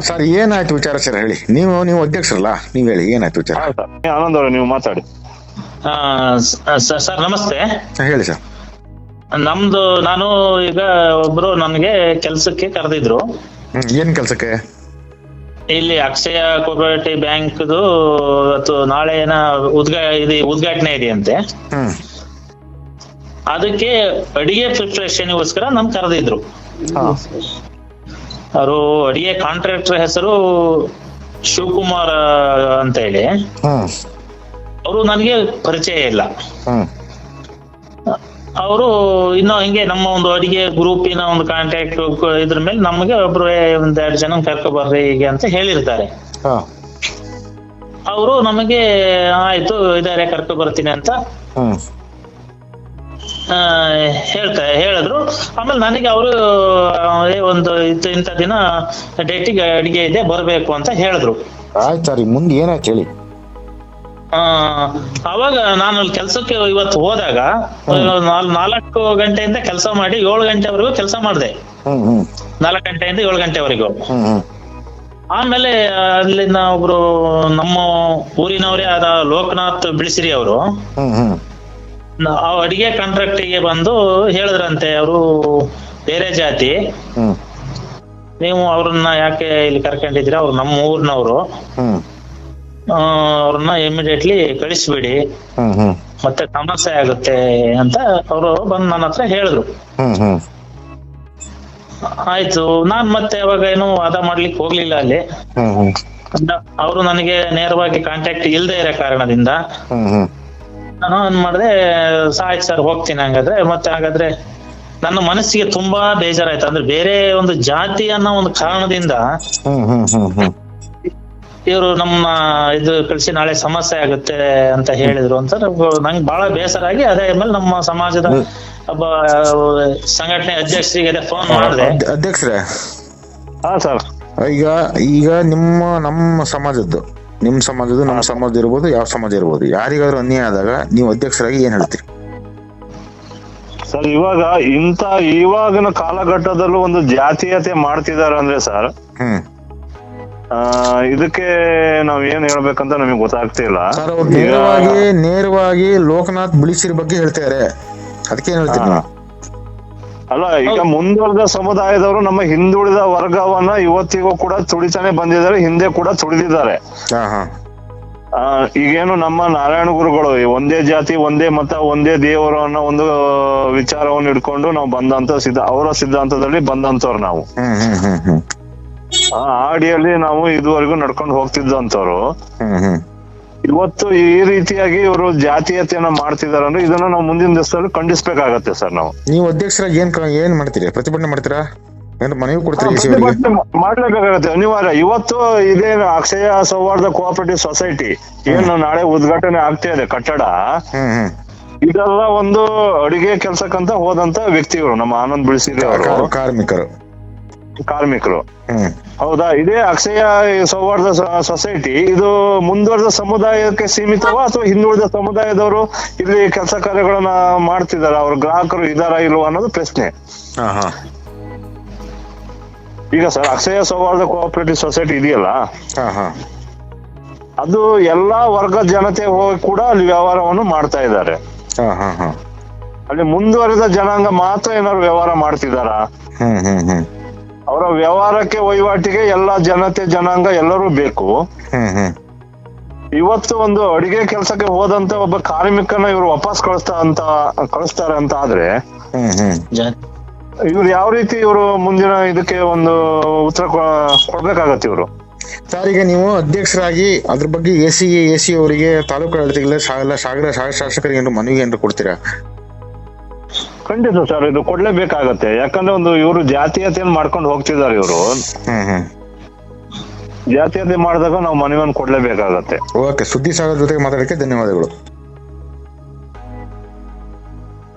Sir ಏನಾಯ್ತು ವಿಚಾರ sir ಹೇಳಿ. ನೀವು ನೀವು ಅಧ್ಯಕ್ಷರಲ್ಲ ನೀವು ಹೇಳಿ ಏನಾಯ್ತು ವಿಚಾರ? ಆನಂದ್ ಅವರು ನೀವು ಮಾತಾಡಿ. ಸರ್ ನಮಸ್ತೆ. ಹೇಳಿ ಸರ್. ನಮ್ದು ನಾನು ಈಗ ಒಬ್ರು ನನಗೆ ಕೆಲ್ಸಕ್ಕೆ ಕರೆದಿದ್ರು. ಏನ್ ಕೆಲ್ಸಕ್ಕೆ? ಇಲ್ಲಿ ಅಕ್ಷಯ ಕೋಪರೇಟಿವ್ ಬ್ಯಾಂಕ್ ನಾಳೆ ಏನ ಉದ್ಘಾ ಇದು ಉದ್ಘಾಟನೆ ಇದೆಯಂತೆ. ಹ್ಮ್. ಅದಕ್ಕೆ ಅಡಿಗೆ ಪ್ರಿಪ್ರೇಷನ್ಗೋಸ್ಕರ ನಮ್ ಕರೆದಿದ್ರು. ಅವರು ಅಡಿಗೆ ಕಾಂಟ್ರಾಕ್ಟರ್ ಹೆಸರು ಶಿವಕುಮಾರ್ ಅಂತ ಹೇಳಿ. ಅವರು ನನಗೆ ಪರಿಚಯ ಇಲ್ಲ. ಅವರು ಇನ್ನು ಹಿಂಗೆ ನಮ್ಮ ಒಂದು ಅಡಿಗೆ ಗ್ರೂಪಿನ ಒಂದು ಕಾಂಟ್ಯಾಕ್ಟ್ ಇದ್ರ ಮೇಲೆ ನಮಗೆ ಒಬ್ರು ಒಂದ್ ಎರಡು ಜನ ಕರ್ಕೊ ಬರ್ರಿ ಹೀಗೆ ಅಂತ ಹೇಳಿರ್ತಾರೆ. ಅವರು ನಮಗೆ ಆಯ್ತು ಇದಾರೆ ಕರ್ಕೊ ಬರ್ತೀನಿ ಅಂತ. ಹೇಳ್ತಾ ಹೇಳಿದ್ರು. ಆಮೇಲೆ ನನಗೆ ಅವರು ಒಂದು ಇದು ಇಂಥ ದಿನ ಡೇಟಿಗೆ ಅಡಿಗೆ ಇದೆ ಬರಬೇಕು ಅಂತ ಹೇಳಿದ್ರು. ಆಯ್ತು ಸರ್ ಮುಂದೆ ಏನಾಯ್ತು ಹೇಳಿ? ಅವಾಗ ನಾನು ಅಲ್ಲಿ ಕೆಲ್ಸಕ್ಕೆ ಇವತ್ತು ಹೋದಾಗ ನಾಲ್- ನಾಲ್ಕು ಗಂಟೆಯಿಂದ ಕೆಲಸ ಮಾಡಿ ಏಳು ಗಂಟೆವರೆಗೂ ಕೆಲಸ ಮಾಡಿದೆ. ನಾಲ್ಕು ಗಂಟೆಯಿಂದ ಏಳು ಗಂಟೆವರೆಗೂ. ಆಮೇಲೆ ಅಲ್ಲಿನ ಒಬ್ರು ನಮ್ಮ ಊರಿನವರೇ ಆದ ಲೋಕನಾಥ್ ಬಿಳಿಸಿರಿ ಅವರು ಹ್ಮ್ ಕಾಂಟ್ರಾಕ್ಟ್ಗೆ ಅಡಿಗೆ ಬಂದು ಹೇಳಿದ್ರಂತೆ ಅವರು ಬೇರೆ ಜಾತಿ. ನೀವು ಅವ್ರನ್ನ ಯಾಕೆ ಇಲ್ಲಿ ಕರ್ಕೊಂಡಿದ್ದೀರಾ? ಅವ್ರು ನಮ್ಮ ಊರ್ನವ್ರು. ಅವ್ರನ್ನ ಇಮಿಡಿಯೇಟ್ಲಿ ಕಳಿಸ್ಬಿಡಿ. ಮತ್ತೆ ಸಮಸ್ಯೆ ಆಗುತ್ತೆ ಅಂತ ಅವರು ಬಂದು ನನ್ನ ಹತ್ರ ಹೇಳಿದ್ರು. ಆಯ್ತು ನಾನ್ ಮತ್ತೆ ಅವಾಗ ಏನು ವಾದ ಮಾಡ್ಲಿಕ್ಕೆ ಹೋಗ್ಲಿಲ್ಲ ಅಲ್ಲಿ. ಅವರು ನನಗೆ ನೇರವಾಗಿ ಕಾಂಟ್ಯಾಕ್ಟ್ ಇಲ್ಲದೆ ಇರೋ ಕಾರಣದಿಂದ. ನಾನು ಏನ್ ಮಾಡಿದೆ ಆಯ್ತು ಸರ್ ಹೋಗ್ತೀನಿ ಹಂಗಾದ್ರೆ. ಮತ್ತೆ ಹಾಗಾದ್ರೆ ನನ್ನ ಮನಸ್ಸಿಗೆ ತುಂಬಾ ಬೇಜಾರಾಯ್ತು. ಅಂದ್ರೆ ಬೇರೆ ಒಂದು ಜಾತಿ ಅನ್ನೋ ಒಂದು ಕಾರಣದಿಂದ ಇವರು ನಮ್ಮ ಇದು ಕಳಿಸಿ ನಾಳೆ ಸಮಸ್ಯೆ ಆಗುತ್ತೆ ಅಂತ ಹೇಳಿದ್ರು ಅಂತ. ನಂಗ್- ಬಹಳ ಬೇಸರ ಆಗಿ ಅದೇ ಮೇಲೆ ನಮ್ಮ ಸಮಾಜದ ಒಬ್ಬ ಸಂಘಟನೆ ಅಧ್ಯಕ್ಷರಿಗೆ ಫೋನ್ ಮಾಡಿದೆ. ಅಧ್ಯಕ್ಷರೇ? ಹಾ ಸರ್ ಈಗ ಈಗ ನಿಮ್ಮ ನಮ್ಮ ಸಮಾಜದ್ದು. ನಿಮ್ ಸಮಾಜದ ನಮ್ಮ ಸಮಾಜ ಇರ್ಬೋದು ಯಾವ ಸಮಾಜ ಇರ್ಬೋದು. ಯಾರಿಗಾದ್ರೂ ಅನ್ಯಾಯ ಆದಾಗ ನೀವು ಅಧ್ಯಕ್ಷರಾಗಿ ಏನ್ ಹೇಳ್ತೀರಿ? ಸರ್ ಇವಾಗ ಇಂತ ಇವಾಗಿನ ಕಾಲಘಟ್ಟದಲ್ಲೂ ಒಂದು ಜಾತೀಯತೆ ಮಾಡ್ತಿದಾರೆ ಅಂದ್ರೆ ಸರ್ ಹ್ಮ್. ಆ, ಇದಕ್ಕೆ ನಾವ್ ಏನ್ ಹೇಳ್ಬೇಕಂತ ನಮಗೆ ಗೊತ್ತಾಗ್ತಿಲ್ಲ ನೇರವಾಗಿ ನೇರವಾಗಿ ಲೋಕನಾಥ್ ಬಿಳಿಸಿರ್ ಬಗ್ಗೆ ಹೇಳ್ತಾರೆ ಅದಕ್ಕೆ ಏನ್ ಹೇಳ್ತೀರಿ ನೀವು? ಅಲ್ಲ ಈಗ ಮುಂದುವರೆದ ಸಮುದಾಯದವರು ನಮ್ಮ ಹಿಂದುಳಿದ ವರ್ಗವನ್ನ ಇವತ್ತಿಗೂ ಕೂಡ ತುಳಿತಾನೆ ಬಂದಿದ್ದಾರೆ ಹಿಂದೆ ಕೂಡ ತುಳಿದಿದ್ದಾರೆ ಈಗೇನು ನಮ್ಮ ನಾರಾಯಣ ಗುರುಗಳು ಒಂದೇ ಜಾತಿ ಒಂದೇ ಮತ ಒಂದೇ ದೇವರು ಅನ್ನೋ ಒಂದು ವಿಚಾರವನ್ನು ಇಟ್ಕೊಂಡು ನಾವು ಬಂದಂತ ಸಿದ್ಧ ಅವರ ಸಿದ್ಧಾಂತದಲ್ಲಿ ಬಂದಂತವ್ರು ನಾವು. ಆ ಅಡಿಯಲ್ಲಿ ನಾವು ಇದುವರೆಗೂ ನಡ್ಕೊಂಡು ಹೋಗ್ತಿದ್ದಂತವ್ರು ಇವತ್ತು ಈ ರೀತಿಯಾಗಿ ಇವರು ಜಾತೀಯತೆಯನ್ನ ಮಾಡ್ತಿದಾರೆ ಅಂದ್ರೆ ಇದನ್ನ ನಾವು ಮುಂದಿನ ದಿವಸದಲ್ಲಿ ಖಂಡಿಸ್ಬೇಕಾಗತ್ತೆ ಸರ್ ನಾವು. ನೀವು ಅಧ್ಯಕ್ಷರಾಗಿ ಏನ್ ಏನ್ ಮಾಡ್ತೀರಿ? ಪ್ರತಿಭಟನೆ ಮಾಡ್ತೀರಾ? ಮನವಿ ಕೊಡ್ತೀರಿ ಮಾಡ್ಲೇಬೇಕಾಗತ್ತೆ ಅನಿವಾರ್ಯ. ಇವತ್ತು ಇದೇ ಅಕ್ಷಯ ಸೌಹಾರ್ದ ಕೋಆಪರೇಟಿವ್ ಸೊಸೈಟಿ ಏನು ನಾಳೆ ಉದ್ಘಾಟನೆ ಆಗ್ತಾ ಇದೆ ಕಟ್ಟಡ. ಇದೆಲ್ಲ ಒಂದು ಅಡಿಗೆ ಕೆಲ್ಸಕ್ಕಂತ ಹೋದಂತ ವ್ಯಕ್ತಿಗಳು ನಮ್ಮ ಆನಂದ್ ಬಿಳಿಸಿರಿ ಅವರು. ಕಾರ್- ಕಾರ್ಮಿಕರು. ಕಾರ್ಮಿಕರು. ಹೌದಾ? ಇದೇ ಅಕ್ಷಯ ಸೌಹಾರ್ದ ಸೊಸೈಟಿ ಇದು ಮುಂದುವರೆದ ಸಮುದಾಯಕ್ಕೆ ಸೀಮಿತವಾ ಅಥವಾ ಹಿಂದುಳಿದ ಸಮುದಾಯದವರು ಇಲ್ಲಿ ಕೆಲಸ ಕಾರ್ಯಗಳನ್ನ ಮಾಡ್ತಿದಾರ? ಅವ್ರ ಗ್ರಾಹಕರು ಇದಾರ ಇಲ್ವಾ ಅನ್ನೋದು ಪ್ರಶ್ನೆ. ಈಗ ಸರ್ ಅಕ್ಷಯ ಸೌಹಾರ್ದ ಕೋಆಪರೇಟಿವ್ ಸೊಸೈಟಿ ಇದೆಯಲ್ಲ? ಅದು ಎಲ್ಲಾ ವರ್ಗ ಜನತೆ ಹೋಗಿ ಕೂಡ ಅಲ್ಲಿ ವ್ಯವಹಾರವನ್ನು ಮಾಡ್ತಾ ಇದ್ದಾರೆ. ಅಲ್ಲಿ ಮುಂದುವರೆದ ಜನಾಂಗ ಮಾತ್ರ ಏನಾದ್ರು ವ್ಯವಹಾರ ಮಾಡ್ತಿದಾರ? ಹ್ಮ್ ಹ್ಮ್ ಹ್ಮ್. ಅವರ ವ್ಯವಹಾರಕ್ಕೆ ವಹಿವಾಟಿಗೆ ಎಲ್ಲಾ ಜನತೆ ಜನಾಂಗ ಎಲ್ಲರೂ ಬೇಕು. ಹ್ಮ್ ಹ್ಮ್. ಇವತ್ತು ಒಂದು ಅಡಿಗೆ ಕೆಲಸಕ್ಕೆ ಹೋದಂತ ಒಬ್ಬ ಕಾರ್ಮಿಕನ ಇವರು ವಾಪಸ್ ಕಳಿಸ್ತಾ ಅಂತ ಕಳಿಸ್ತಾರೆ ಅಂತ ಆದ್ರೆ ಹ್ಮ್ ಹ್ಮ್. ಜಾತಿ ಇವ್ರು ಯಾವ ರೀತಿ ಇವರು ಮುಂದಿನ ಇದಕ್ಕೆ ಒಂದು ಉತ್ತರ ಕೊಡ್ಬೇಕಾಗತ್ತೆ ಇವರು? ಸರ್ ಈಗ ನೀವು ಅಧ್ಯಕ್ಷರಾಗಿ ಅದ್ರ ಬಗ್ಗೆ ಎ ಸಿ ಎ ಸಿ ಅವರಿಗೆ ತಾಲೂಕು ಆಡಳಿತಗಳ ಶಾಲಾ ಸಾಗರ ಶಾಸಕರಿಗೆ ಮನವಿ ಏನಾದ್ರು ಕೊಡ್ತೀರಾ? ಖಂಡಿತ ಸರ್ ಇದು ಕೊಡ್ಲೇಬೇಕಾಗತ್ತೆ ಯಾಕಂದ್ರೆ ಒಂದು ಇವರು ಜಾತೀಯತೆಯನ್ನು ಮಾಡ್ಕೊಂಡು ಹೋಗ್ತಿದ್ದಾರೆ ಇವರು. ಹ್ಮ್ ಹ್ಮ್. ಜಾತೀಯತೆ ಮಾಡಿದಾಗ ನಾವು ಮನವಿಯನ್ನು ಕೊಡ್ಲೇಬೇಕಾಗತ್ತೆ. ಓಕೆ ಸುದ್ದಿ ಸಾಗರ ಜೊತೆಗೆ ಮಾತಾಡಕ್ಕೆ ಧನ್ಯವಾದಗಳು.